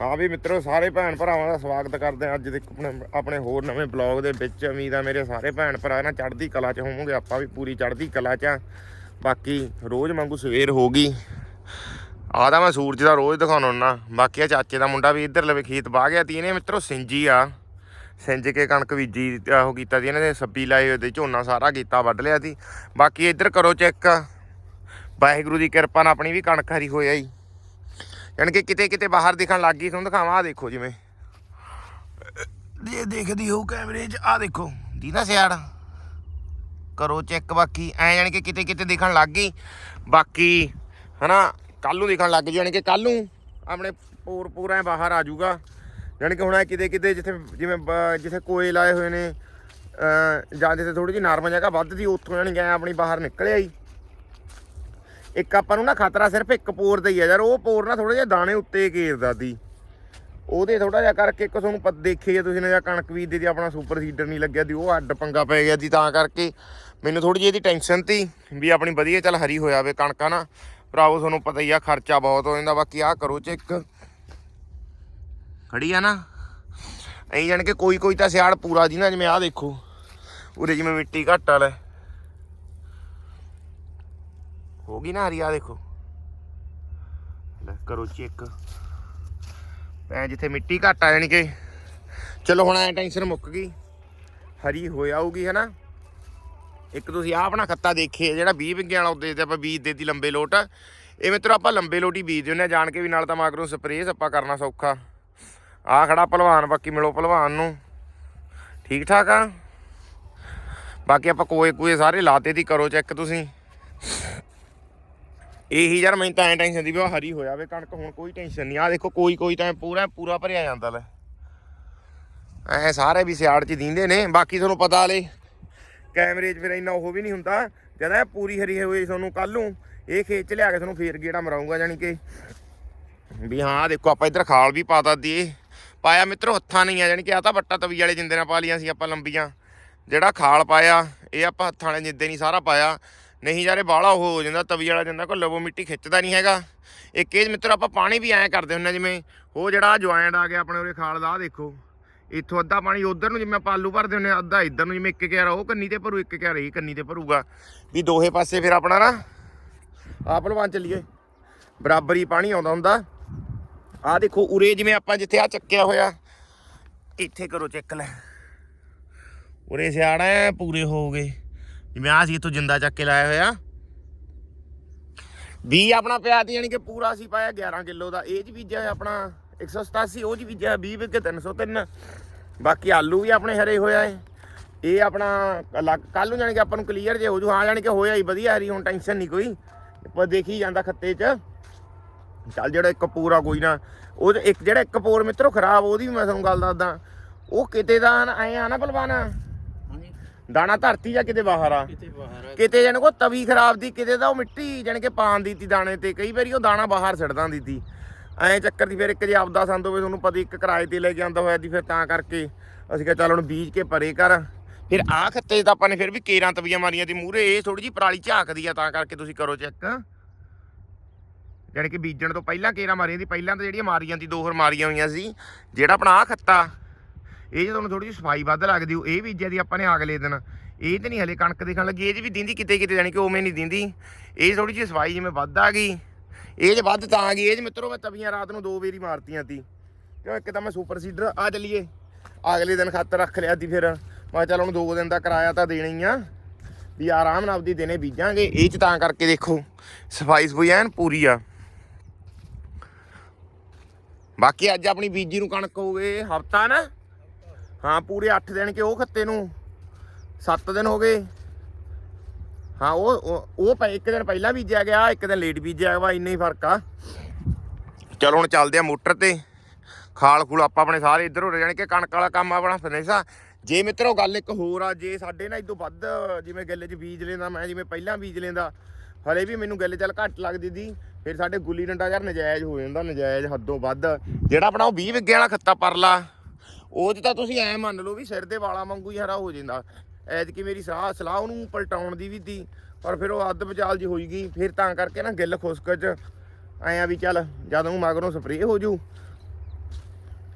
ਹਾਂ ਵੀ ਮਿੱਤਰੋ, ਸਾਰੇ ਭੈਣ ਭਰਾਵਾਂ ਦਾ ਸਵਾਗਤ ਕਰਦੇ ਹਾਂ ਅੱਜ ਦੇ ਆਪਣੇ ਆਪਣੇ ਹੋਰ ਨਵੇਂ ਬਲੌਗ ਦੇ ਵਿੱਚ। ਉਮੀਦ ਆ ਮੇਰੇ ਸਾਰੇ ਭੈਣ ਭਰਾ ਨਾ ਚੜ੍ਹਦੀ ਕਲਾ 'ਚ ਹੋਵੋਗੇ, ਆਪਾਂ ਵੀ ਪੂਰੀ ਚੜ੍ਹਦੀ ਕਲਾ 'ਚ ਆ। ਬਾਕੀ ਰੋਜ਼ ਵਾਂਗੂ ਸਵੇਰ ਹੋ ਗਈ। ਆਹ ਤਾਂ ਮੈਂ ਸੂਰਜ ਦਾ ਰੋਜ਼ ਦਿਖਾਉਣਾ ਹੁੰਦਾ। ਬਾਕੀ ਆ ਚਾਚੇ ਦਾ ਮੁੰਡਾ ਵੀ ਇੱਧਰ ਲਵੇ, ਖੇਤ ਬਾਹ ਗਿਆ ਤੀ ਇਹਨੇ, ਮਿੱਤਰੋ, ਸਿੰਜੀ ਆ। ਸਿੰਜ ਕੇ ਕਣਕ ਬੀਜੀ ਉਹ ਕੀਤਾ ਸੀ ਇਹਨੇ ਦੇ ਸੱਬੀ ਲਾਏ ਉਹਦੇ ਝੋਨਾ ਸਾਰਾ ਕੀਤਾ, ਵੱਢ ਲਿਆ ਸੀ ਬਾਕੀ ਇੱਧਰ ਕਰੋ ਚੈੱਕ। ਵਾਹਿਗੁਰੂ ਦੀ ਕਿਰਪਾ ਨਾਲ ਆਪਣੀ ਵੀ ਕਣਕ ਹਰੀ ਹੋਇਆ ਜੀ। ਯਾਨੀ ਕਿ ਕਿਤੇ ਕਿਤੇ ਬਾਹਰ ਦਿਖਣ ਲੱਗ ਗਈ, ਤੁਹਾਨੂੰ ਦਿਖਾਵਾਂ ਆ ਦੇਖੋ ਜਿਵੇਂ। ਇਹ ਦੇਖਦੀ ਹੋ ਕੈਮਰੇ 'ਚ ਆ ਦੇਖੋ, ਦੀਦਾ ਸਿਆੜ। ਕਰੋ ਚੈੱਕ ਬਾਕੀ, ਐ ਯਾਨੀ ਕਿ ਕਿਤੇ ਕਿਤੇ ਦਿਖਣ ਲੱਗ ਗਈ। ਬਾਕੀ, ਹਨਾ ਕੱਲ ਨੂੰ ਦਿਖਣ ਲੱਗ ਜਾਣੀ ਕਿ ਕੱਲ ਨੂੰ ਆਪਣੇ ਪੂਰ ਪੂਰਾ ਐਂ ਬਾਹਰ ਆ ਜਾਊਗਾ। ਯਾਨੀ ਕਿ ਹੁਣ ਇਹ ਕਿਤੇ ਕਿਤੇ ਜਿੱਥੇ, ਜਿਵੇਂ, ਬ- ਜਿੱਥੇ ਕੋਏ ਲਾਏ ਹੋਏ ਨੇ ਜਾਂ ਜਿੱਥੇ ਥੋੜੀ ਜਿਹੀ ਨਾਰਮਲ ਜਗ੍ਹਾ ਵੱਧਦੀ, ਉੱਥੋਂ ਯਾਨੀ ਕਿ ਐਂ ਆਪਣੀ ਬਾਹਰ ਨਿਕਲਿਆ ਹੀ ਇੱਕ ਆਪਾਂ ਨੂੰ ਨਾ ਖਤਰਾ ਸਿਰਫ ਇੱਕ ਪੋਰ ਦਾ ਹੀ ਆ ਯਾਰ, ਉਹ ਪੋਰ ਨਾ ਥੋੜੇ ਜਿਹਾ ਦਾਣੇ ਉੱਤੇ ਘੇਰਦਾ ਦੀ ਉਹਦੇ ਥੋੜਾ ਜਿਹਾ ਕਰਕੇ ਇੱਕ ਤੁਹਾਨੂੰ ਪਤ ਦੇਖੇ ਜੇ ਤੁਸੀਂ ਨਾ, ਜਾਂ ਕਣਕ ਬੀਜਦੇ ਦੀ ਆਪਣਾ ਸੁਪਰ ਸੀਡਰ ਨਹੀਂ ਲੱਗਿਆ ਦੀ ਉਹ ਅੱਡ ਪੰਗਾ ਪੈ ਗਿਆ ਦੀ ਤਾਂ ਕਰਕੇ। ਮੈਨੂੰ ਥੋੜੀ ਜਿਹੀ ਇਹਦੀ ਟੈਨਸ਼ਨ ਤੀ ਵੀ ਆਪਣੀ ਵਧੀਆ ਚੱਲ ਹਰੀ ਹੋਇਆ ਵੇ ਕਣਕਾਂ ਨਾ ਭਰਾਵੋ, ਤੁਹਾਨੂੰ ਪਤਾ ਹੀ ਆ, ਖਰਚਾ ਬਹੁਤ ਹੋ ਜਾਂਦਾ, ਬਾਕੀ ਆ ਕਰੋ ਚੈੱਕ ਖੜੀ ਆ ਨਾ। ਐਂ ਜਾਣ ਕੇ ਕੋਈ ਕੋਈ ਤਾਂ ਸਿਆੜ ਪੂਰਾ ਜੀ ਨਾ, ਜਿਵੇਂ ਆ ਦੇਖੋ। ਉਰੇ ਜਿਵੇਂ ਮਿੱਟੀ ਘੱਟ ਵਾਲਾ ਹੈ। ਹੋ ਗਈ ਨਾ ਹਰੀ ਆ ਦੇਖੋ। ਲੈ, ਕਰੋ ਚੈੱਕ ਪੈ ਜਿੱਥੇ ਮਿੱਟੀ ਘੱਟ ਆ, ਜਾਣੀ ਕਿ ਚਲੋ ਹੁਣ ਐ ਟੈਨਸ਼ਨ ਮੁੱਕ ਗਈ। ਹਰੀ ਹੋ ਜਾਊਗੀ ਹੈ ਨਾ ਇੱਕ ਤੁਸੀਂ ਆਹ ਆਪਣਾ ਖੱਤਾ ਦੇਖੇ, ਜਿਹੜਾ 20 ਵਿੰਗੇ ਵਾਲਾ ਉੱਤੇ ਤੇ ਆਪਾਂ ਬੀਜ ਦੇਤੀ ਲੰਬੇ ਲੋਟ। ਇਹ ਮਿੱਤਰੋ, ਆਪਾਂ ਲੰਬੇ ਲੋਟ ਹੀ ਬੀਜ ਦਿੰਦੇ ਆ, ਜਾਣ ਕੇ ਵੀ ਨਾਲ ਤਾਂ ਮਾਗਰੋਂ ਸਪਰੇਅ ਆਪਾਂ ਕਰਨਾ ਸੌਖਾ। ਆ ਖੜਾ ਭਲਵਾਨ ਬਾਕੀ ਮਿਲੋ ਭਲਵਾਨ ਨੂੰ। ਠੀਕ ਠਾਕ ਆ? ਬਾਕੀ ਆਪਾਂ ਕੋਏ ਕੋਏ ਸਾਰੇ ਲਾਤੇ ਦੀ ਕਰੋ ਚੈੱਕ ਤੁਸੀਂ। ਇਹੀ ਯਾਰ ਮੈਨੂੰ ਤਾਂ ਐ ਟੈਨਸ਼ਨ ਦੀ ਵੀ ਹਰੀ ਹੋਇਆ ਵੇ, ਕਣਕ ਹੁਣ ਕੋਈ ਟੈਨਸ਼ਨ ਨਹੀਂ ਆ ਦੇਖੋ ਕੋਈ ਕੋਈ ਤਾਂ ਪੂਰਾ ਪੂਰਾ ਭਰਿਆ ਜਾਂਦਾ ਲੈ। ਐ ਸਾਰੇ ਵੀ ਸਿਆੜ ਚ ਦਿੰਦੇ ਨੇ, ਬਾਕੀ ਤੁਹਾਨੂੰ ਪਤਾ ਲੈ ਕੈਮਰੇ 'ਚ ਫਿਰ ਇੰਨਾ ਉਹ ਵੀ ਨਹੀਂ ਹੁੰਦਾ। ਜਦ ਇਹ ਪੂਰੀ ਹਰੀ ਹੋਈ ਤੁਹਾਨੂੰ ਕੱਲ ਨੂੰ, ਇਹ ਖੇਤ 'ਚ ਲਿਆ ਕੇ ਤੁਹਾਨੂੰ ਫੇਰ ਗੇੜਾ ਮਰਾਉਂਗਾ ਜਾਨੀ ਕਿ। ਵੀ ਹਾਂ ਦੇਖੋ ਆਪਾਂ ਇੱਧਰ ਖਾਲ ਵੀ ਪਾਤਾ ਦੀ ਪਾਇਆ ਮਿੱਤਰੋ, ਹੱਥਾਂ ਨਹੀਂ ਆ ਜਾਨੀ ਕਿ ਆ ਤਾਂ ਵੱਟਾ ਤਵੀ ਵਾਲੇ ਜਿੰਦੇ ਨਾਲ ਪਾ ਲੀਆਂ ਸੀ ਆਪਾਂ ਲੰਬੀਆਂ। ਜਿਹੜਾ ਖਾਲ ਪਾਇਆ, ਇਹ ਆਪਾਂ ਹੱਥਾਂ ਵਾਲੇ ਜਿੰਦੇ ਨਹੀਂ, ਸਾਰਾ ਪਾਇਆ। ਨਹੀਂ ਯਾਰ ਇਹ ਬਾਹਲਾ ਉਹ ਹੋ ਜਾਂਦਾ ਤਵੀ ਵਾਲਾ ਜਾਂਦਾ ਕੋ ਲਵੋ ਮਿੱਟੀ ਖਿੱਚਦਾ ਨਹੀਂ ਹੈਗਾ। ਇੱਕ ਇਹ ਮਿੱਤਰ ਆਪਾਂ ਪਾਣੀ ਵੀ ਐਂ ਕਰਦੇ ਹੁੰਦੇ ਜਿਵੇਂ ਉਹ ਜਿਹੜਾ ਜੁਆਇੰਟ ਆ ਗਿਆ ਆਪਣੇ ਉਰੇ ਖਾਲ ਦਾ ਆਹ ਦੇਖੋ। ਇੱਥੋਂ ਅੱਧਾ ਪਾਣੀ ਉਧਰ ਨੂੰ ਜਿਵੇਂ ਆਪਾਂ ਆਲੂ ਭਰਦੇ ਹੁੰਦੇ ਹਾਂ, ਅੱਧਾ ਇੱਧਰ ਨੂੰ ਜਿਵੇਂ ਇੱਕ ਕਿਆਰਾ ਉਹ ਕੰਨੀ ਤੇ ਭਰੂ ਇੱਕ ਕਿਆਰਾ ਇਹ ਕੰਨੀ ਤੇ ਭਰੂਗਾ। ਵੀ ਦੋਹੇ ਪਾਸੇ ਫਿਰ ਆਪਣਾ ਨਾ ਆ ਭਲਵਾਨ ਚੱਲੀਏ। ਬਰਾਬਰ ਹੀ ਪਾਣੀ ਆਉਂਦਾ ਹੁੰਦਾ। ਆ ਦੇਖੋ ਉਰੇ ਜਿਵੇਂ ਆਪਾਂ ਜਿੱਥੇ ਆ ਚੱਕਿਆ ਹੋਇਆ ਇੱਥੇ ਕਰੋ ਚੈੱਕ ਲੈ। ਉਰੇ ਸਿਆੜਾ ਪੂਰੇ ਹੋ ਗਏ। ਜਿਵੇਂ ਆ ਸੀ ਇੱਥੋਂ ਜਿੰਦਾ ਚੱਕ ਕੇ ਲਾਇਆ ਹੋਇਆ। ਵੀ ਆਪਣਾ ਪਿਆ ਤੀ, ਯਾਨੀ ਕਿ ਪੂਰਾ ਸੀ ਪਾਇਆ 11 ਕਿਲੋ ਦਾ। ਇਹ ਚ ਬੀਜਿਆ ਆਪਣਾ 187 ਉਹ ਚ ਬੀਜਿਆ 20 ਵਿਗੇ 303 ਬਾਕੀ ਆਲੂ ਵੀ ਆਪਣੇ ਹਰੇ ਹੋਇਆ ਏ। ਇਹ ਆਪਣਾ ਕੱਲ ਨੂੰ ਜਾਣੀ ਕਿ ਆਪਾਂ ਨੂੰ ਕਲੀਅਰ ਜੇ ਹੋ ਜੂ। ਹਾਂ, ਜਾਣੀ ਕਿ ਹੋਇਆ ਹੀ ਵਧੀਆ, ਹਰੀ, ਹੁਣ ਟੈਨਸ਼ਨ ਨਹੀਂ ਕੋਈ। ਪਰ ਦੇਖੀ ਜਾਂਦਾ ਖੱਤੇ 'ਚ। ਚੱਲ ਜਿਹੜਾ ਇੱਕ ਪੂਰਾ ਕੋਈ ਨਾ। ਉਹ ਇੱਕ ਜਿਹੜਾ ਇੱਕ ਪੋਰ ਮਿੱਤਰੋ ਖਰਾਬ, ਉਹਦੀ ਵੀ ਮੈਂ ਤੁਹਾਨੂੰ ਗੱਲ ਦੱਸਦਾ। ਉਹ ਕਿਤੇ ਦਾ ਐ ਆ ਨਾ ਭਲਵਾਨਾ। ਦਾਣਾ ਧਰਤੀ ਜਾਂ ਕਿਤੇ ਬਾਹਰ ਆ? ਕਿਤੇ ਬਾਹਰ ਆ ਕਿਤੇ ਜਾਨ ਕੋ ਤਵੀ ਖਰਾਬ ਦੀ ਕਿਤੇ ਦਾ ਉਹ ਮਿੱਟੀ ਜਾਨ ਕੇ ਪਾਣ ਦੀ ਤੀ ਦਾਣੇ ਤੇ। ਕਈ ਵਾਰੀ ਉਹ ਦਾਣਾ ਬਾਹਰ ਛੱਡਦਾਂ ਦੀ ਤੀ ਐਂ ਚੱਕਰ ਦੀ ਫਿਰ ਇੱਕ ਜੇ ਆਪਦਾ ਸੰਦ ਹੋਵੇ ਤੁਹਾਨੂੰ ਪਤਾ ਇੱਕ ਕਿਰਾਏ ਤੇ ਲੈ ਕੇ ਆਂਦਾ ਹੋਇਆ ਦੀ ਫਿਰ ਤਾਂ ਕਰਕੇ। ਅਸੀਂ ਕਿਹਾ ਚੱਲ ਹੁਣ ਬੀਜ ਕੇ ਪਰੇ ਕਰ। ਫਿਰ ਆਹ ਖੱਤੇ ਤਾਂ ਆਪਾਂ ਨੇ ਫਿਰ ਵੀ ਕੇਰਾਂ ਤਵੀਆਂ ਮਾਰੀਆਂ ਦੀ ਮੂਰੇ ਇਹ ਥੋੜੀ ਜੀ ਪਰਾਲੀ ਝਾਕਦੀ ਆ ਤਾਂ ਕਰਕੇ ਤੁਸੀਂ ਕਰੋ ਚੈੱਕ। ਜਾਣੀ ਕਿ ਬੀਜਣ ਤੋਂ ਪਹਿਲਾਂ ਕੇਰਾਂ ਮਾਰੀਆਂ ਦੀ ਪਹਿਲਾਂ ਤਾਂ ਜਿਹੜੀਆਂ ਮਾਰੀਆਂ ਦੀ ਦੋ ਹੋਰ ਮਾਰੀਆਂ ਹੋਈਆਂ ਸੀ। ਜਿਹੜਾ ਆਪਣਾ ਆਹ ਖੱਤਾ ਇਹ ਜੇ ਤੁਹਾਨੂੰ ਥੋੜੀ ਜਿਹੀ ਸਫ਼ਾਈ ਵੱਧ ਲੱਗਦੀ ਉਹ ਇਹ ਬੀਜਿਆ ਦੀ ਆਪਾਂ ਨੇ ਅਗਲੇ ਦਿਨ ਇਹ ਤੇ ਨਹੀਂ ਹਲੇ ਕਣਕ ਦੇਖਣ ਲੱਗੀ, ਇਹ 'ਚ ਵੀ ਦਿੰਦੀ ਕਿਤੇ ਕਿਤੇ, ਜਾਣੀ ਕਿ ਉਵੇਂ ਨਹੀਂ ਦਿੰਦੀ। ਇਹ ਥੋੜੀ ਜਿਹੀ ਸਫ਼ਾਈ ਜਿਵੇਂ ਵੱਧ ਆ ਗਈ, ਇਹ 'ਚ ਵੱਧ ਤਾਂ ਆ ਗਈ, ਇਹ 'ਚ ਮਿੱਤਰੋ ਮੈਂ ਤਵੀਆਂ ਰਾਤ ਨੂੰ ਦੋ ਵਾਰੀ ਮਾਰਤੀਆਂ ਤੀ। ਕਿਉਂ, ਇੱਕ ਤਾਂ ਮੈਂ ਸੁਪਰ ਸੀਡਰ ਆ ਚਲੀਏ ਅਗਲੇ ਦਿਨ ਖਾਤਰ ਰੱਖ ਲਿਆ ਤੀ ਫਿਰ। ਮੈਂ ਚੱਲ ਹੁਣ ਦੋ ਦਿਨ ਦਾ ਕਿਰਾਇਆ ਤਾਂ ਦੇਣਾ ਹੀ ਆ। ਵੀ ਆਰਾਮ ਨਾਲ ਆਪਦੀ ਦਿਨੇ ਬੀਜਾਂਗੇ। ਇਹ 'ਚ ਤਾਂ ਕਰਕੇ ਦੇਖੋ, ਸਫ਼ਾਈ ਸਫ਼ਾਈ ਐਨ ਪੂਰੀ ਆ। ਬਾਕੀ ਅੱਜ ਆਪਣੀ ਬੀਜੀ ਨੂੰ ਕਣਕ ਹੋਵੇ, ਹਫਤਾ ਨਾ। ਹਾਂ, ਪੂਰੇ 8 ਦਿਨ ਕੇ ਉਹ ਖੱਤੇ ਨੂੰ? 7 ਦਿਨ ਹੋ ਗਏ। ਹਾਂ, ਉਹ, ਉਹ- ਇੱਕ ਦਿਨ ਪਹਿਲਾਂ ਬੀਜਿਆ ਗਿਆ, ਇੱਕ ਦਿਨ ਲੇਟ ਬੀਜਿਆ ਵਾ, ਇੰਨਾ ਹੀ ਫ਼ਰਕ ਆ। ਚਲੋ ਹੁਣ ਚੱਲਦੇ ਆ ਮੋਟਰ ਤੇ। ਖਾਲ ਖੂਲ ਆਪਾਂ ਆਪਣੇ ਸਾਰੇ ਇੱਧਰ ਹੋ ਰਹੇ ਜਾਣੀ ਕਿ ਕਣਕ ਵਾਲਾ ਕੰਮ ਆਪਣਾ, ਫਿਨਿਸ਼ਾ। ਜੇ ਮਿੱਤਰੋ ਗੱਲ ਇੱਕ ਹੋਰ ਆ, ਜੇ ਸਾਡੇ ਨਾਲ ਇਦੋਂ ਵੱਧ ਜਿਵੇਂ ਗਿੱਲੇ 'ਚ ਬੀਜ ਲੈਂਦਾ, ਮੈਂ ਜਿਵੇਂ ਪਹਿਲਾਂ ਬੀਜ ਲੈਂਦਾ, ਹਲੇ ਵੀ ਮੈਨੂੰ ਗਿੱਲੇ ਚੱਲ ਘੱਟ ਲੱਗਦੀ ਦੀ ਫਿਰ ਸਾਡੇ ਗੁੱਲੀ ਡੰਡਾ ਯਾਰ ਨਜਾਇਜ਼ ਹੋ ਜਾਂਦਾ, ਨਜਾਇਜ਼ ਹੱਦੋਂ ਵੱਧ। ਜਿਹੜਾ ਆਪਣਾ ਉਹ 20 ਵਿੱਗੇ ਵਾਲਾ ਖੱਤਾ ਪਰਲਾ ਉਹ 'ਚ ਤਾਂ ਤੁਸੀਂ ਐ ਮੰਨ ਲਓ ਵੀ ਸਿਰ ਦੇ ਵਾਲਾਂ ਵਾਂਗੂ ਹੀ ਹਰਾ ਹੋ ਜਾਂਦਾ। ਐਤ ਕੀ ਮੇਰੀ ਸਲਾਹ ਸਲਾਹ ਉਹਨੂੰ ਪਲਟਾਉਣ ਦੀ ਵੀ ਤੀ, ਪਰ ਫਿਰ ਉਹ ਅੱਧ ਵਿਚਾਲ ਜੀ ਹੋਈ ਗਈ, ਫਿਰ ਤਾਂ ਕਰਕੇ ਨਾ ਗਿੱਲ ਖੁਸਕ 'ਚ ਐਂ ਵੀ ਚੱਲ ਜਦੋਂ ਮਗਰੋਂ ਸਪਰੇਅ ਹੋ ਜੂ,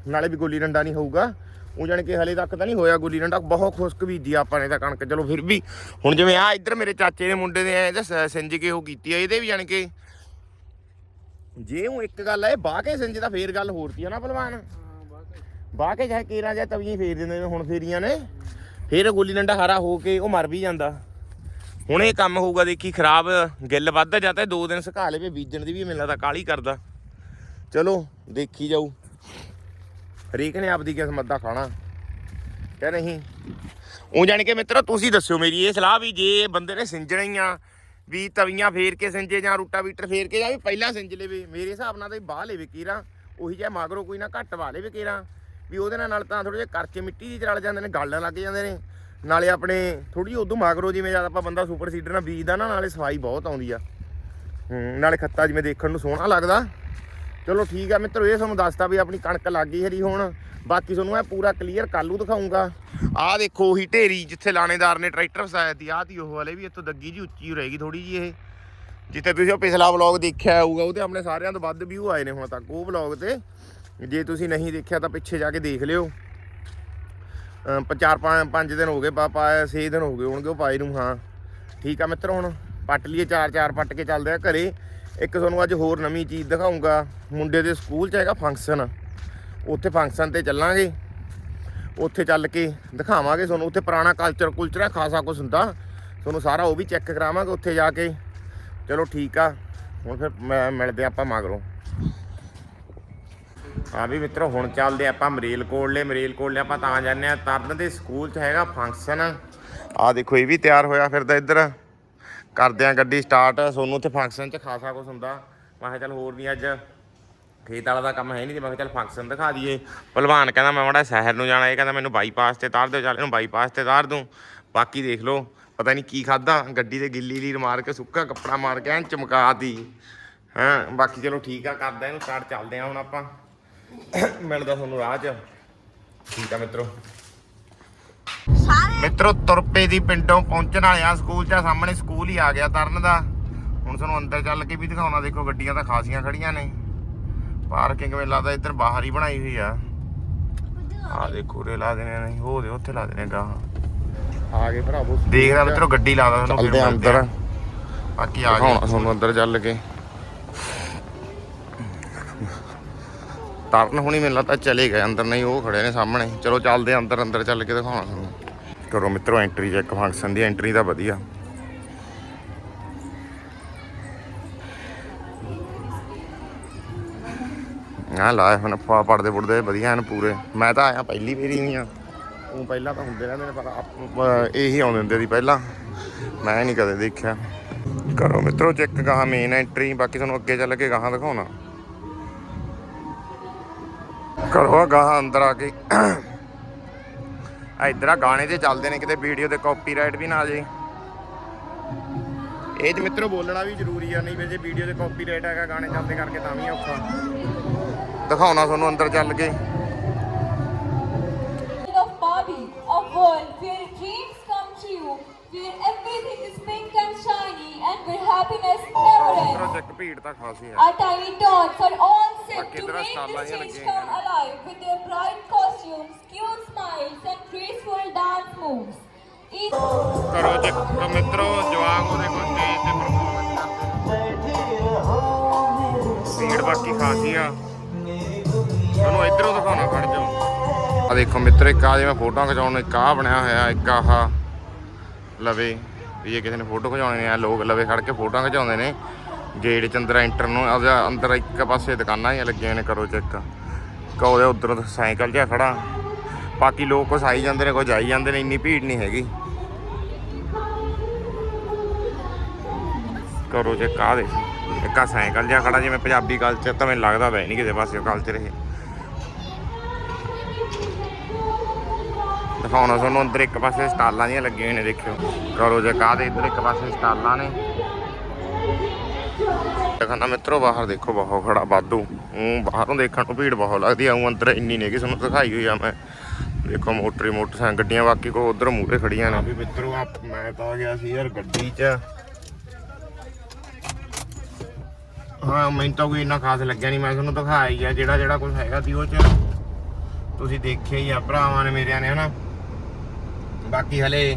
ਨਾਲੇ ਵੀ ਗੁੱਲੀ ਡੰਡਾ ਨਹੀਂ ਹੋਊਗਾ। ਉਹ ਜਾਣ ਕੇ ਹਲੇ ਤੱਕ ਤਾਂ ਨਹੀਂ ਹੋਇਆ ਗੋਲੀ ਡੰਡਾ, ਬਹੁਤ ਖੁਸ਼ਕ ਬੀਜੀ ਆ ਆਪਾਂ ਨੇ ਤਾਂ ਕਣਕ, ਚਲੋ ਫਿਰ ਵੀ ਹੁਣ ਜਿਵੇਂ ਆ ਇੱਧਰ ਮੇਰੇ ਚਾਚੇ ਦੇ ਮੁੰਡੇ ਨੇ ਐ ਜਾਂ ਸਿੰਜ ਕੇ ਉਹ ਕੀਤੀ ਆ, ਇਹਦੇ ਵੀ ਜਾਣ ਕੇ ਜੇ ਉਹ ਇੱਕ ਗੱਲ ਹੈ ਬਾਹ ਕੇ ਸਿੰਜ ਤਾਂ ਫੇਰ ਗੱਲ ਹੋਰ ਸੀ ਨਾ ਭਲਵਾਨ। ਬਾਹ ਕੇ ਚਾਹੇ ਕੇਰਾਂ ਜਾਂ ਤਵੀਆਂ ਫੇਰ ਦਿੰਦੇ ਨੇ, ਹੁਣ ਫੇਰੀਆਂ ਨੇ। ਫੇਰ ਗੋਲੀ ਡੰਡਾ ਹਰਾ ਹੋ ਕੇ ਉਹ ਮਰ ਵੀ ਜਾਂਦਾ। ਹੁਣ ਇਹ ਕੰਮ ਹੋਊਗਾ ਦੇਖੀ, ਖਰਾਬ ਗਿੱਲ ਵੱਧ ਜਾਂਦਾ ਦੋ ਦਿਨ ਸੁਕਾ ਲਵੇ, ਬੀਜਣ ਦੀ ਵੀ ਮੈਨੂੰ ਲੱਗਦਾ ਕਾਲੀ ਕਰਦਾ। ਚਲੋ, ਦੇਖੀ ਜਾਊ। ਹਰੇਕ ਨੇ ਆਪਦੀ ਕਿਸਮਤ ਦਾ ਖਾਣਾ। ਕਿ ਨਹੀਂ? ਉਹ ਜਾਣ ਕੇ ਮਿੱਤਰੋ, ਤੁਸੀਂ ਦੱਸਿਓ ਮੇਰੀ ਇਹ ਸਲਾਹ ਵੀ ਜੇ ਬੰਦੇ ਨੇ ਸਿੰਜਣਾ ਹੀ ਆ, ਵੀ ਤਵੀਆਂ ਫੇਰ ਕੇ ਸਿੰਜੇ ਜਾਂ ਰੂਟਾ ਬੀਟਰ ਫੇਰ ਕੇ ਜਾਂ ਵੀ ਪਹਿਲਾਂ ਸਿੰਜ ਲਵੇ, ਮੇਰੇ ਹਿਸਾਬ ਨਾਲ ਤਾਂ ਬਾਹ ਲਵੇ ਕੀਰਾ, ਉਹੀ ਜਿਹਾ ਮਗਰੋਂ ਕੋਈ ਨਾ ਘੱਟ ਵਾ ਲਵੇ ਕੀਰਾ। ਵੀ ਉਹਦੇ ਨਾਲ ਤਾਂ ਥੋੜੇ ਜਿਹਾ ਕਰਚੇ ਮਿੱਟੀ ਦੀ ਰਲ ਜਾਂਦੇ ਨੇ, ਗਲਣ ਲੱਗ ਜਾਂਦੇ ਨੇ। ਨਾਲੇ ਆਪਣੇ ਥੋੜੀ ਜਿਹੀ ਉਦੋਂ ਮਗਰੋਂ ਜਿਵੇਂ ਜਦ ਆਪਾਂ ਬੰਦਾ ਸੁਪਰ ਸੀਡਰ ਨਾਲ ਬੀਜਦਾ ਨਾ, ਨਾਲੇ ਸਫ਼ਾਈ ਬਹੁਤ ਆਉਂਦੀ ਆ। ਨਾਲੇ ਖੱਤਾ ਜਿਵੇਂ ਦੇਖਣ ਨੂੰ ਸੋਹਣਾ ਲੱਗਦਾ। ਚਲੋ ਠੀਕ ਆ ਮਿੱਤਰੋ, ਇਹ ਤੁਹਾਨੂੰ ਦੱਸਤਾ ਵੀ ਆਪਣੀ ਕਣਕ ਲੱਗ ਗਈ ਹਰੀ ਹੁਣ। ਬਾਕੀ ਤੁਹਾਨੂੰ ਮੈਂ ਪੂਰਾ ਕਲੀਅਰ ਕੱਲੂ ਦਿਖਾਉਂਗਾ ਆਹ ਦੇਖੋ ਉਹੀ ਢੇਰੀ ਜਿੱਥੇ ਲਾਣੇਦਾਰ ਨੇ ਟਰੈਕਟਰ ਫਸਾਇਆ ਤੀ ਆਹ ਤੀ ਉਹ ਵਾਲੇ ਵੀ, ਇੱਥੋਂ ਦੱਗੀ ਜੀ ਉੱਚੀ ਰਹੇਗੀ ਥੋੜੀ ਜੀ ਇਹ। ਜਿੱਥੇ ਤੁਸੀਂ ਉਹ ਪਿਛਲਾ ਵਲੌਗ ਦੇਖਿਆ ਹੋਊਗਾ ਉਹਦੇ ਆਪਣੇ ਸਾਰਿਆਂ ਤੋਂ ਵੱਧ ਵਿਊ ਆਏ ਨੇ ਹੁਣ ਤੱਕ, ਉਹ ਵਲੌਗ ਤੇ। ਜੇ ਤੁਸੀਂ ਨਹੀਂ ਦੇਖਿਆ ਤਾਂ ਪਿੱਛੇ ਜਾ ਕੇ ਦੇਖ ਲਿਓ। ਚਾਰ ਪੰਜ ਪੰਜ ਦਿਨ ਹੋ ਗਏ ਪਾਪਾ 6 ਦਿਨ ਹੋ ਗਏ ਹੋਣਗੇ ਉਹ ਪਾਏ ਨੂੰ, ਹਾਂ। ਠੀਕ ਆ ਮਿੱਤਰ ਹੁਣ ਪੱਟ ਲਈਏ ਚਾਰ ਚਾਰ ਪੱਟ ਕੇ ਚੱਲਦੇ ਆ ਘਰੇ। ਇੱਕ ਤੁਹਾਨੂੰ ਅੱਜ ਹੋਰ ਨਵੀਂ ਚੀਜ਼ ਦਿਖਾਉਂਗਾ ਮੁੰਡੇ ਦੇ ਸਕੂਲ 'ਚ ਹੈਗਾ ਫੰਕਸ਼ਨ ਉੱਥੇ ਫੰਕਸ਼ਨ ਤੇ ਚੱਲਾਂਗੇ। ਉੱਥੇ ਚੱਲ ਕੇ ਦਿਖਾਵਾਂਗੇ ਤੁਹਾਨੂੰ। ਉੱਥੇ ਪੁਰਾਣਾ ਕਲਚਰ ਕੁਲਚਰ ਖਾਸਾ ਕੁਝ ਹੁੰਦਾ। ਤੁਹਾਨੂੰ ਸਾਰਾ ਉਹ ਵੀ ਚੈੱਕ ਕਰਾਵਾਂਗੇ ਉੱਥੇ ਜਾ ਕੇ। ਚਲੋ ਠੀਕ ਆ। ਹੁਣ ਫਿਰ ਮੈਂ- ਮਿਲਦੇ ਆਪਾਂ ਮਗਰੋਂ। ਹਾਂ ਵੀ ਮਿੱਤਰੋ, ਹੁਣ ਚੱਲਦੇ ਆਪਾਂ ਮਰੇਲ ਕੋਟਲੇ ਮਰੇਲ ਕੋਟਲੇ ਆਪਾਂ ਤਾਂ ਜਾਂਦੇ ਆ ਤਰਨ ਦੇ ਸਕੂਲ 'ਚ ਹੈਗਾ ਫੰਕਸ਼ਨ ਆ ਦੇਖੋ, ਇਹ ਵੀ ਤਿਆਰ ਹੋਇਆ ਫਿਰਦਾ ਇੱਧਰ। ਕਰਦੇ ਆ ਗੱਡੀ ਸਟਾਰਟ ਸੋਨੂੰ ਉੱਥੇ ਫੰਕਸ਼ਨ 'ਚ ਖਾਸਾ ਕੁਝ ਹੁੰਦਾ। ਮੈਂ ਕਿਹਾ ਚੱਲ ਹੋਰ ਵੀ ਅੱਜ ਖੇਤ ਵਾਲਾ ਦਾ ਕੰਮ ਹੈ ਨਹੀਂ ਤੇ ਮੈਂ ਕਿਹਾ ਚੱਲ ਫੰਕਸ਼ਨ ਦਿਖਾ ਦਈਏ। ਭਲਵਾਨ ਕਹਿੰਦਾ, ਮੈਂ ਮਾੜਾ ਸ਼ਹਿਰ ਨੂੰ ਜਾਣਾ। ਇਹ ਕਹਿੰਦਾ, ਮੈਨੂੰ ਬਾਈਪਾਸ ਤੇ ਤਾਰ ਦਿਓ। ਚੱਲ ਇਹਨੂੰ ਬਾਈਪਾਸ ਤੇ ਤਾਰ ਦੂੰ। ਬਾਕੀ ਦੇਖ ਲਓ, ਪਤਾ ਨਹੀਂ ਕੀ ਖਾਦਾ ਗੱਡੀ ਤੇ ਗਿੱਲੀ ਲੀਰ ਮਾਰ ਕੇ, ਸੁੱਕਾ ਕੱਪੜਾ ਮਾਰ ਕੇ ਐਨ ਚਮਕਾਤੀ ਹਾਂ, ਬਾਕੀ ਚਲੋ ਠੀਕ ਆ, ਕਰਦਾ ਇਹਨੂੰ ਸਟਾਰਟ ਚੱਲਦੇ ਆ ਹੁਣ ਆਪਾਂ। ਮਿਲਦਾ ਤੁਹਾਨੂੰ ਰਾਹ 'ਚ। ਠੀਕ ਆ ਮਿੱਤਰੋ। ਮਿੱਤਰੋ ਤੁਰਪੇ ਦੀ ਪਿੰਡੋਂ ਪਹੁੰਚਣ ਵਾਲੇ ਆ ਸਕੂਲ 'ਚ ਸਾਹਮਣੇ ਸਕੂਲ ਹੀ ਆ ਗਿਆ ਤਰਨ ਦਾ। ਹੁਣ ਤੁਹਾਨੂੰ ਅੰਦਰ ਚੱਲ ਕੇ ਵੀ ਦਿਖਾਉਣਾ ਦੇਖੋ ਗੱਡੀਆਂ ਤਾਂ ਖਾਸੀਆਂ ਖੜੀਆਂ ਨੇ। ਪਾਰਕਿੰਗ ਮੈਨੂੰ ਲੱਗਦਾ ਇੱਧਰ ਬਾਹਰ ਹੀ ਬਣਾਈ ਹੋਈ ਆ। ਆ ਦੇਖੋ ਰੇ ਲਾ ਦੇਣੇ ਨਹੀਂ ਹੋ ਦੇ ਉੱਥੇ ਲਾ ਦੇਣੇ ਗਾਹਾਂ। ਆ ਗਏ ਭਰਾਵੋ ਦੇਖਦਾ ਮਿੱਤਰੋ ਗੱਡੀ ਲਾ ਦਾ ਤੁਹਾਨੂੰ ਆ ਅੰਦਰ। ਬਾਕੀ ਆ ਗਿਆ ਤੁਹਾਨੂੰ ਅੰਦਰ ਚੱਲ ਕੇ। ਤਰਨ ਹੁਣੀ ਮੈਨੂੰ ਲੱਗਦਾ ਚਲੇ ਗਏ, ਅੰਦਰ ਨਹੀਂ, ਉਹ ਖੜੇ ਨੇ ਸਾਹਮਣੇ। ਚਲੋ ਚੱਲਦੇ ਅੰਦਰ ਅੰਦਰ ਚੱਲ ਕੇ ਦਿਖਾਉਣਾ ਤੁਹਾਨੂੰ। ਕਰੋ ਮਿੱਤਰੋ ਐਂਟਰੀ ਚੈੱਕ ਫੰਕਸ਼ਨ ਦੀ ਐਂਟਰੀ ਤਾਂ ਵਧੀਆ। ਆ ਲਾਏ ਹੁਣ ਪਾ ਪੜਦੇ ਪੁੜਦੇ ਵਧੀਆ ਹਨ ਪੂਰੇ। ਮੈਂ ਤਾਂ ਆਇਆ ਪਹਿਲੀ ਵਾਰੀ ਨਹੀਂ ਆ। ਉਹ ਪਹਿਲਾਂ ਤਾਂ ਹੁੰਦੇ ਰਹਿੰਦੇ ਨੇ, ਪਰ ਇਹੀ ਆਉਂਦੇ ਹੁੰਦੇ ਸੀ ਪਹਿਲਾਂ। ਮੈਂ ਨਹੀਂ ਕਦੇ ਦੇਖਿਆ। ਕਰੋ ਮਿੱਤਰੋ ਚੈੱਕ ਗਾਹਾਂ ਮੇਨ ਐਂਟਰੀ ਬਾਕੀ ਤੁਹਾਨੂੰ ਅੱਗੇ ਚੱਲ ਕੇ ਗਾਹਾਂ ਦਿਖਾਉਣਾ। ਕਰੋ ਗਾਹਾਂ ਅੰਦਰ ਆ ਕੇ। ਆ ਇਧਰ ਆ ਗਾਣੇ ਤੇ ਚੱਲਦੇ ਨੇ ਕਿਤੇ ਵੀਡੀਓ ਤੇ ਕਾਪੀਰਾਈਟ ਵੀ ਨਾ ਆ ਜੇ ਇਹ ਤੇ ਮਿੱਤਰੋ ਬੋਲਣਾ ਵੀ ਜ਼ਰੂਰੀ ਆ ਨਹੀਂ ਵੀ ਜੇ ਵੀਡੀਓ ਤੇ ਕਾਪੀਰਾਈਟ ਹੈਗਾ ਗਾਣੇ ਚੱਲਦੇ ਕਰਕੇ ਤਾਂ ਵੀ ਔਖਾ। ਦਿਖਾਉਣਾ ਤੁਹਾਨੂੰ ਅੰਦਰ ਚੱਲ ਕੇ। And where happiness never ends. Our tiny tots are all set to make this change come alive with their bright costumes, cute smiles, and graceful dance moves. ਕਰੋ ਚੱਕ ਮਿੱਤਰੋ ਜਵਾਕ ਉਹਦੇ ਕੋਲ ਸਟੇਜ ਤੇ ਪਰਫਾਰਮੈਂਸ ਕਰਦੇ ਭੀੜ ਬਾਕੀ ਖਾਸੀ ਆ ਤੁਹਾਨੂੰ ਇਧਰੋਂ ਦਿਖਾਉਣਾ ਖੜ ਜਾਓ ਆ ਦੇਖੋ ਮਿੱਤਰ ਇੱਕ ਆ ਜਿਵੇਂ ਫੋਟੋਆਂ ਖਿਚਾਉਣ ਇੱਕ ਆ ਬਣਿਆ ਹੋਇਆ ਇੱਕ ਆਹ ਲਵੇ ਵੀ ਜੇ ਕਿਸੇ ਨੇ ਫੋਟੋ ਖਿਚਾਉਣੇ ਨੇ ਆ ਲੋਕ ਲਵੇ ਖੜ ਕੇ ਫੋਟੋਆਂ ਖਿਚਾਉਂਦੇ ਨੇ। ਗੇਟ ਚ ਅੰਦਰ ਐਂਟਰ ਨੂੰ ਉਹਦੇ ਅੰਦਰ ਇੱਕ ਪਾਸੇ ਦੁਕਾਨਾਂ ਹੀ ਲੱਗੀਆਂ ਨੇ, ਕਰੋ ਚੈੱਕ। ਕਹੋ ਉਧਰ ਸਾਈਕਲ ਜਿਹਾ ਖੜਾ। ਬਾਕੀ ਲੋਕ ਕੁਛ ਆਈ ਜਾਂਦੇ ਨੇ ਕੋਈ ਜਾਈ ਜਾਂਦੇ ਨੇ, ਇੰਨੀ ਭੀੜ ਨਹੀਂ ਹੈਗੀ। ਕਰੋ ਜੇ ਕਾਹ ਦੇ ਇੱਕ ਸਾਈਕਲ ਜਿਹਾ ਖੜਾ, ਜਿਵੇਂ ਪੰਜਾਬੀ ਕਲਚਰ ਤਾਂ ਮੈਨੂੰ ਲੱਗਦਾ ਤਾਂ ਨਹੀਂ ਕਿਸੇ ਪਾਸੇ ਕਲਚਰ ਇਹ। ਦਿਖਾਉਣਾ ਤੁਹਾਨੂੰ, ਅੰਦਰ ਇੱਕ ਪਾਸੇ ਸਟਾਲਾਂ ਦੀਆਂ ਲੱਗੀਆਂ ਹੋਈਆਂ ਨੇ, ਦੇਖਿਓ। ਕਰੋ ਜੇ ਕਾਹ ਇੱਧਰ ਇੱਕ ਪਾਸੇ ਸਟਾਲਾਂ ਨੇ। ਦਿਖਾਣਾ ਮਿੱਤਰੋ, ਬਾਹਰ ਦੇਖੋ, ਬਹੁਤ ਖੜਾ ਵਾਧੂ। ਉਹ ਬਾਹਰੋਂ ਦੇਖਣ ਨੂੰ ਭੀੜ ਬਹੁਤ ਲੱਗਦੀ ਆ। ਉਹ ਅੰਦਰ ਇੰਨੀ ਨਹੀਂ ਕਿ ਤੁਹਾਨੂੰ ਦਿਖਾਈ ਹੋਈ ਆ ਮੈਂ। ਦੇਖੋ, ਮੋਟਰੀ ਮੋਟਰਸਾਈਕਲ ਗੱਡੀਆਂ, ਬਾਕੀ ਕੋ ਉਧਰ ਮੂਹਰੇ ਖੜੀਆਂ ਨੇ। ਵੀ ਮਿੱਤਰੋ ਮੈਂ ਤਾਂ ਗਿਆ ਸੀ ਯਾਰ ਗੱਡੀ 'ਚ। ਹਾਂ, ਮੈਨੂੰ ਤਾਂ ਕੋਈ ਇੰਨਾ ਖਾਸ ਲੱਗਿਆ ਨਹੀਂ ਮੈਂ ਤੁਹਾਨੂੰ ਦਿਖਾਇਆ ਹੀ ਆ ਜਿਹੜਾ ਜਿਹੜਾ ਕੁਝ ਹੈਗਾ ਸੀ ਉਹ 'ਚ। ਤੁਸੀਂ ਦੇਖਿਆ ਹੀ ਆ, ਭਰਾਵਾਂ ਨੇ ਮੇਰਿਆਂ ਨੇ, ਹਨਾ। ਬਾਕੀ ਹਲੇ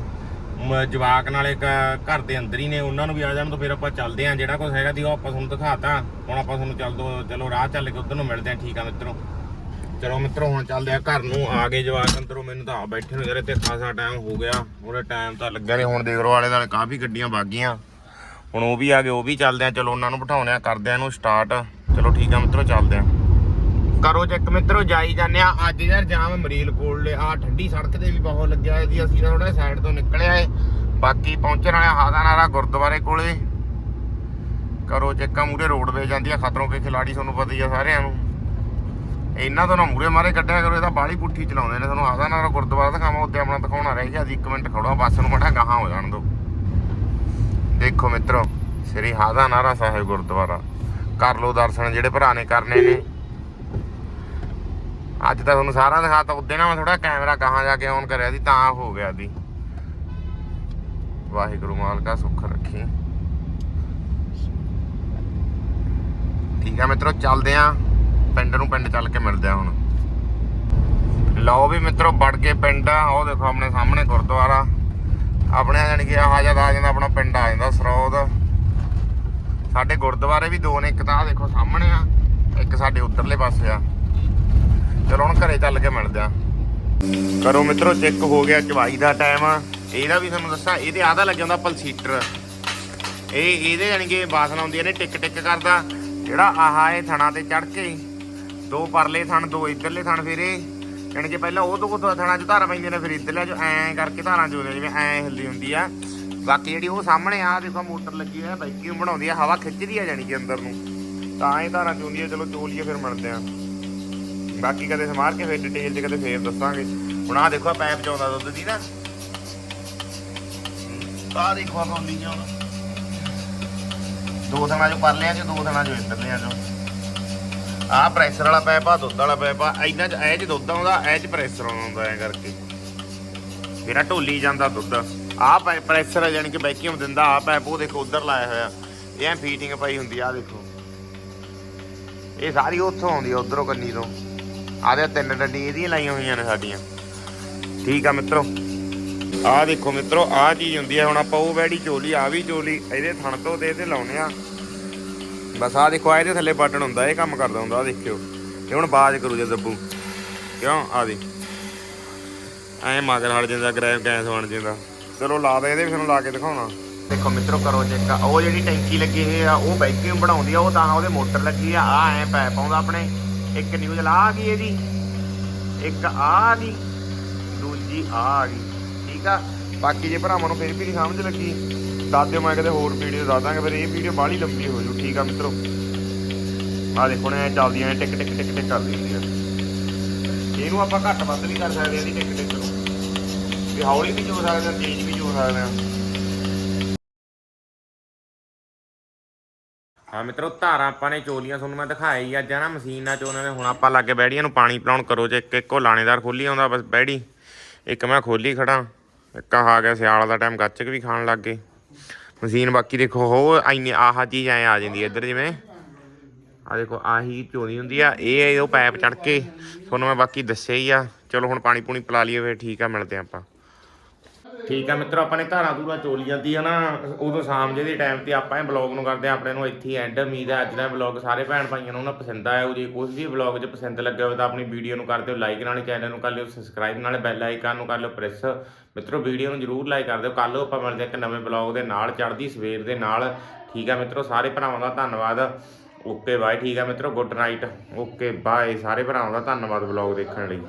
ਮ- ਜਵਾਕ ਨਾਲੇ ਕ- ਘਰ ਦੇ ਅੰਦਰ ਹੀ ਨੇ, ਉਹਨਾਂ ਨੂੰ ਵੀ ਆ ਜਾਣ ਤੋਂ ਫਿਰ ਆਪਾਂ ਚੱਲਦੇ ਆਂ ਜਿਹੜਾ ਕੁਝ ਹੈਗਾ ਦੀ ਉਹ ਆਪਾਂ ਤੁਹਾਨੂੰ ਦਿਖਾਤਾ। ਹੁਣ ਆਪਾਂ ਤੁਹਾਨੂੰ ਚੱਲ ਦੋ, ਚਲੋ ਰਾਹ ਚੱਲ ਕੇ ਉਧਰ ਨੂੰ ਮਿਲਦੇ ਆਂ ਠੀਕ ਆ ਮਿੱਤਰੋ। ਚਲੋ ਮਿੱਤਰੋ, ਹੁਣ ਚੱਲਦੇ ਆ ਘਰ ਨੂੰ। ਆ ਗਏ ਜਵਾਕ ਅੰਦਰੋਂ, ਮੈਨੂੰ ਤਾਂ ਆ ਬੈਠੇ ਨੂੰ ਯਾਰ ਤੇ ਖਾਸਾ ਟਾਈਮ ਹੋ ਗਿਆ। ਉਹਦੇ ਟਾਈਮ ਤਾਂ ਲੱਗਿਆ ਨਹੀਂ ਹੁਣ ਦੇਖ ਲਓ ਵਾਲੇ ਨਾਲ ਕਾਫੀ ਗੱਡੀਆਂ ਵਾਗੀਆਂ ਹੁਣ ਉਹ ਵੀ ਆ ਗਏ, ਉਹ ਵੀ ਚੱਲਦੇ ਆ ਚਲੋ ਉਹਨਾਂ ਨੂੰ ਬਿਠਾਉਣੇ ਆ ਕਰਦੇ ਆ ਇਹਨੂੰ ਸਟਾਰਟ ਚਲੋ ਠੀਕ ਆ ਮਿੱਤਰੋ, ਚੱਲਦੇ ਆ ਕਰੋ ਚੈੱਕ ਮਿੱਤਰੋ, ਜਾਈ ਜਾਂਦੇ ਆ ਅੱਜ ਯਾਰ ਜਾਮ ਮਰੀਲ ਕੋਲ ਆ ਠੰਡੀ ਸੜਕ ਤੇ ਵੀ ਬਹੁਤ ਲੱਗਿਆ ਹੋਇਆ ਸੀ। ਅਸੀਂ ਥੋੜਾ ਸਾਈਡ ਤੋਂ ਨਿਕਲਿਆ ਏ। ਬਾਕੀ ਪਹੁੰਚਣ ਵਾਲੇ ਹਾਦਾ ਗੁਰਦੁਆਰੇ ਕੋਲੇ। ਕਰੋ ਚੈੱਕਾਂ ਮੂਰੇ ਰੋਡਵੇ ਜਾਂਦੀ ਆ। ਖਤਰੋਂ ਕੇ ਖਿਲਾੜੀ ਤੁਹਾਨੂੰ ਪਤਾ ਹੀ ਆ ਸਾਰਿਆਂ ਨੂੰ। ਇਹਨਾਂ ਤੋਂ ਨਾ ਮੂਰੇ ਮਾਰੇ ਕੱਢਿਆ ਕਰੋ। ਇਹ ਤਾਂ ਬਾਲੀ ਪੁੱਠੀ ਚਲਾਉਂਦੇ ਨੇ। ਤੁਹਾਨੂੰ ਆਦਾ ਨਾਲ ਗੁਰਦੁਆਰਾ ਦਿਖਾਵਾਂ ਉੱਤੇ ਆਪਣਾ ਦਿਖਾਉਣਾ ਰਹਿ ਗਿਆ। ਜੀ 1 ਮਿੰਟ ਖੜੋ ਬੱਸ ਨੂੰ ਮਠਾ ਗਾਹਾਂ ਹੋ ਜਾਣ ਦੋ। ਦੇਖੋ ਮਿੱਤਰੋ, ਸ੍ਰੀ ਹਾਦਾ ਨਾਰਾ ਸਾਹਿਬ ਗੁਰਦੁਆਰਾ। ਕਰ ਲਓ ਦਰਸ਼ਨ, ਜਿਹੜੇ ਭਰਾ ਨੇ ਕਰਨੇ ਨੇ। ਅੱਜ ਤਾਂ ਤੁਹਾਨੂੰ ਸਾਰਾ ਦਿਖਾਤਾ ਉੱਦੇ ਨਾ ਮੈਂ ਥੋੜਾ ਕੈਮਰਾ ਗਾਹਾਂ ਜਾ ਕੇ ਔਨ ਕਰਿਆ ਸੀ, ਤਾਂ ਹੋ ਗਿਆ ਦੀ ਵਾਹਿਗੁਰੂ ਮਾਲਕਾ ਸੁੱਖ ਰੱਖੀ। ਠੀਕ ਆ ਮਿੱਤਰੋ, ਚੱਲਦੇ ਆ। ਪਿੰਡ ਨੂੰ ਪਿੰਡ ਚੱਲ ਕੇ ਮਿਲਦੇ ਆ ਹੁਣ। ਲਓ ਵੀ ਮਿੱਤਰੋ, ਵੜ ਕੇ ਪਿੰਡ ਆ। ਉਹ ਦੇਖੋ ਆਪਣੇ ਸਾਹਮਣੇ ਗੁਰਦੁਆਰਾ। ਆਪਣੇ ਜਾਣੀ ਕਿ ਆਹ ਜਦ ਆ ਜਾਂਦਾ, ਆਪਣਾ ਪਿੰਡ ਆ ਜਾਂਦਾ, ਸਰੋਦ। ਸਾਡੇ ਗੁਰਦੁਆਰੇ ਵੀ ਦੋ ਨੇ, ਇੱਕ ਤਾਂ ਆਹ ਦੇਖੋ ਸਾਹਮਣੇ ਆ, ਇੱਕ ਸਾਡੇ ਉਧਰਲੇ ਪਾਸੇ ਆ। ਚਲੋ ਹੁਣ ਘਰੇ ਚੱਲ ਕੇ ਮਿਲਦੇ ਆ। ਕਰੋ ਮਿੱਤਰੋ ਚੈੱਕ ਹੋ ਗਿਆ ਚਵਾਈ ਦਾ ਟਾਈਮ ਇਹਦਾ ਵੀ ਤੁਹਾਨੂੰ ਦੱਸਾਂ, ਇਹਦੇ ਆਹ ਦਾ ਲੱਗ ਜਾਂਦਾ ਪਲਸੀਟਰ ਇਹ, ਇਹਦੇ ਜਾਣੀ ਕਿ ਬਾਸਨ ਆਉਂਦੀਆਂ ਨੇ ਟਿਕ ਟਿਕ ਕਰਦਾ। ਜਿਹੜਾ ਆਹਾ ਇਹ ਥਣਾ ਤੇ ਚੜ ਕੇ, ਦੋ ਪਰਲੇ ਥਣ, ਦੋ ਇਧਰਲੇ ਥਣ ਫਿਰ ਇਹ। ਜਾਣੀ ਕਿ ਪਹਿਲਾਂ ਉਹ ਤੋਂ ਥਣਾ ਚ ਧਾਰਾਂ ਪੈਂਦੀਆਂ ਨੇ, ਫਿਰ ਇਧਰਲੇ ਚ ਐਂ ਕਰਕੇ ਧਾਰਾਂ ਚੋਦੇ ਜਿਵੇਂ ਐਂ ਹਿਲਦੀ ਹੁੰਦੀ ਆ। ਬਾਕੀ ਜਿਹੜੀ ਉਹ ਸਾਹਮਣੇ ਆ, ਦੇਖੋ ਮੋਟਰ ਲੱਗੀ ਹੋਈ ਆ ਵੈਕਿਊਮ ਬਣਾਉਂਦੀ ਆ, ਹਵਾ ਖਿੱਚਦੀ ਆ ਜਾਣੀ ਕਿ ਅੰਦਰ ਨੂੰ। ਤਾਂ ਇਹ ਧਾਰਾਂ ਚੋਂਦੀ ਆ ਚਲੋ ਚੋਲੀਏ ਫਿਰ ਮਿਲਦੇ ਆ। ਬਾਕੀ ਕਦੇ ਸਮਾਰ ਕੇ ਫਿਰ ਡਿਟੇਲ 'ਚ ਕਦੇ ਫੇਰ ਦੱਸਾਂਗੇ। ਹੁਣ ਆਹ ਦੇਖੋ ਪੈਪ ਚ ਆਉਂਦਾ ਦੁੱਧ ਦੀ ਨਾ। ਆਹ ਦੇਖੋ ਆ ਪਾਉਂਦੀ ਆ ਦੋ ਥਣਾ ਚੋਂ ਪਰਲਿਆਂ ਚ ਦੋ ਥਣਾ ਚੋਂ ਇੱਧਰਲਿਆਂ ਚੋਂ ਆਹ ਪ੍ਰੈਸ਼ਰ ਵਾਲਾ ਪੈਪ ਆ ਦੁੱਧ ਵਾਲਾ ਪੈਪ ਆ ਇਹਨਾਂ ਚ, ਇਹ ਚ ਦੁੱਧ ਆਉਂਦਾ, ਇਹ ਚ ਪ੍ਰੈਸ਼ਰ ਆਉਂਦਾ ਐ ਕਰਕੇ। ਮੇਰਾ ਢੋਲੀ ਜਾਂਦਾ ਦੁੱਧ। ਆਹ ਪ੍ਰੈਸ਼ਰ ਆ ਜਾਣੀ ਕਿ ਵੈਕਿਊਮ ਦਿੰਦਾ ਆ ਪੈਪ ਉਹ ਦੇਖੋ ਉਧਰ ਲਾਇਆ ਹੋਇਆ। ਇਹ ਐ ਫੀਟਿੰਗ ਪਾਈ ਹੁੰਦੀ ਆ, ਆਹ ਦੇਖੋ। ਇਹ ਸਾਰੀ ਉੱਥੋਂ ਆਉਂਦੀ ਆ, ਉਧਰੋਂ ਕੰਨੀ ਤੋਂ। ਆਦੇ ਤਿੰਨ ਡੰਡੀ ਇਹਦੀਆਂ ਲਾਈਆਂ ਹੋਈਆਂ ਨੇ ਸਾਡੀਆਂ। ਠੀਕ ਆ ਮਿੱਤਰੋ। ਆਹ ਦੇਖੋ ਮਿੱਤਰੋ ਆਹ ਚੀਜ਼ ਹੁੰਦੀ ਆ, ਹੁਣ ਆਪਾਂ ਉਹ ਵੈੜੀ ਚੋਲੀ, ਆ ਵੀ ਚੋਲੀ, ਇਹਦੇ ਥਣ ਤੋਂ ਤੇ ਲਾਉਨੇ ਆ। ਬਸ ਆਹ ਦੇਖੋ ਇਹਦੇ ਥੱਲੇ ਬਟਨ ਹੁੰਦਾ, ਇਹ ਕੰਮ ਕਰਦਾ ਹੁੰਦਾ ਆਹ ਦੇਖਿਓ। ਇਹ ਹੁਣ ਬਾਜ ਕਰੂ ਜੇ ਦੱਬੂ। ਕਿਉਂ? ਆ ਦੇ ਐ ਮਗਰ ਹਟ ਜਾਂਦਾ ਗ੍ਰੈਬ ਗੈਸ ਬਣ ਜਾਂਦਾ। ਚਲੋ ਲਾ ਦੇ ਇਹਦੇ ਵੀ ਲਾ ਕੇ ਦਿਖਾਉਣਾ। ਦੇਖੋ ਮਿੱਤਰੋ, ਕਰੋ ਚੈੱਕ ਉਹ ਜਿਹੜੀ ਟੈਂਕੀ ਲੱਗੀ ਹੋਈ ਆ, ਉਹ ਵੈਕਿਊਮ ਬਣਾਉਂਦੀ ਆ, ਉਹ ਤਾਂ ਉਹਦੇ ਮੋਟਰ ਲੱਗੀ ਆ। ਆ ਐ ਪੈਪ ਆਉਂਦਾ ਆਪਣੇ। ਇੱਕ ਨਿਊਜ਼ ਲਾ ਆ ਗਈ ਇਹਦੀ, ਇੱਕ ਆ ਆ ਗਈ ਦੂਜੀ ਆ ਆ ਗਈ ਠੀਕ ਆ? ਬਾਕੀ ਜੇ ਭਰਾਵਾਂ ਨੂੰ ਫਿਰ ਵੀ ਨਹੀਂ ਸਮਝ ਲੱਗੀ, ਦੱਸ ਦਿਓ, ਮੈਂ ਕਿਤੇ ਹੋਰ ਵੀਡੀਓ ਦੱਸ ਦਾਂਗੇ, ਫਿਰ ਇਹ ਵੀਡੀਓ ਬਾਹਲੀ ਲੰਬੀ ਹੋ ਜੂ, ਠੀਕ ਆ ਮਿੱਤਰੋ? ਆ ਦੇਖੋ ਨੇ ਚੱਲਦੀਆਂ ਟਿਕ ਟਿਕ ਟਿਕ ਟਿਕ ਕਰਦੀ ਹੁੰਦੀ ਆ। ਇਹਨੂੰ ਆਪਾਂ ਘੱਟ ਵੱਧ ਵੀ ਕਰ ਸਕਦੇ ਆ, ਇਹਦੀ ਟਿਕ ਟਿਕ ਨੂੰ। ਵੀ ਹੌਲੀ ਵੀ ਜੋ ਸਕਦੇ ਆ, ਤੇਜ਼ ਵੀ ਜੋ ਸਕਦੇ ਆ। ਹਾਂ ਮਿੱਤਰੋ, ਧਾਰਾਂ ਆਪਾਂ ਨੇ ਚੋਲੀਆਂ ਤੁਹਾਨੂੰ ਮੈਂ ਦਿਖਾਇਆ ਹੀ ਅੱਜ ਆ ਨਾ ਮਸ਼ੀਨ ਨਾਲ ਚੋਣੇ ਨੇ ਹੁਣ ਆਪਾਂ ਲੱਗੇ ਬੈੜੀਆਂ ਨੂੰ ਪਾਣੀ ਪਿਲਾਉਣ ਕਰੋ ਜੇ ਇੱਕ, ਇੱਕੋ ਲਾਣੇਦਾਰ ਖੋਲੀ ਆਉਂਦਾ, ਬਸ ਬੈੜੀ ਇੱਕ ਮੈਂ ਖੋਲੀ ਖੜਾ, ਇੱਕ ਆਹ ਆ ਗਿਆ ਸਿਆਲ ਦਾ ਟਾਈਮ, ਗੱਚਕ ਵੀ ਖਾਣ ਲੱਗ ਗਏ। ਮਸ਼ੀਨ ਬਾਕੀ ਦੇਖੋ, ਹੋ ਇੰਨੀ ਆਹ ਚੀਜ਼ ਐ ਆ ਜਾਂਦੀ ਹੈ ਇੱਧਰ ਜਿਵੇਂ। ਆ ਦੇਖੋ, ਆਹੀ ਚੋਣੀ ਹੁੰਦੀ ਆ, ਇਹ ਉਹ ਪਾਈਪ ਚੜ ਕੇ। ਤੁਹਾਨੂੰ ਮੈਂ ਬਾਕੀ ਦੱਸਿਆ ਹੀ ਆ। ਚਲੋ ਹੁਣ ਪਾਣੀ ਪੂਣੀ ਪਿਲਾ ਲਈਏ, ਫਿਰ ਠੀਕ ਆ, ਮਿਲਦੇ ਆ ਆਪਾਂ। ਠੀਕ ਆ ਮਿੱਤਰੋ, ਆਪਾਂ ਨੇ ਧਾਰਾਂ ਧੂਰਾ ਚੋਲੀ ਜਾਂਦੀ ਆ ਨਾ, ਉਦੋਂ ਸ਼ਾਮ ਜਿਹੇ ਦੇ ਟਾਈਮ ਤੇ ਆਪਾਂ ਇਹ ਬਲੌਗ ਨੂੰ ਕਰਦੇ ਆ, ਆਪਣੇ ਨੂੰ ਇੱਥੇ ਐਂਡ ਉਮੀਦ ਹੈ ਅੱਜ ਦਾ ਬਲੌਗ ਸਾਰੇ ਭੈਣ ਭਾਈਆਂ ਨੂੰ ਨਾ ਪਸੰਦ ਆਇਆ ਉਹ ਜੇ ਕੁਝ ਵੀ ਬਲੌਗ 'ਚ ਪਸੰਦ ਲੱਗਿਆ ਹੋਵੇ ਤਾਂ ਆਪਣੀ ਵੀਡੀਓ ਨੂੰ ਕਰ ਦਿਓ ਲਾਈਕ ਨਾਲੇ ਚੈਨਲ ਨੂੰ ਕਰ ਲਿਓ ਸਬਸਕ੍ਰਾਈਬ ਨਾਲੇ ਬੈਲ ਆਈਕਨ ਨੂੰ ਕਰ ਲਿਓ ਪ੍ਰੈਸ ਮਿੱਤਰੋ ਵੀਡੀਓ ਨੂੰ ਜਰੂਰ ਲਾਈਕ ਕਰ ਦਿਓ ਕੱਲ ਆਪਾਂ ਮਿਲਦੇ ਹਾਂ ਇੱਕ ਨਵੇਂ ਬਲੌਗ ਦੇ ਨਾਲ, ਚੜ੍ਹਦੀ ਸਵੇਰ ਦੇ ਨਾਲ, ਠੀਕ ਆ ਮਿੱਤਰੋ, ਸਾਰੇ ਭਰਾਵਾਂ ਦਾ ਧੰਨਵਾਦ ਓਕੇ ਬਾਏ ਠੀਕ ਆ ਮਿੱਤਰੋ ਗੁੱਡ ਨਾਈਟ ਓਕੇ ਬਾਏ ਸਾਰੇ ਭਰਾਵਾਂ ਦਾ ਧੰਨਵਾਦ ਬਲੌਗ ਦੇਖਣ ਲਈ।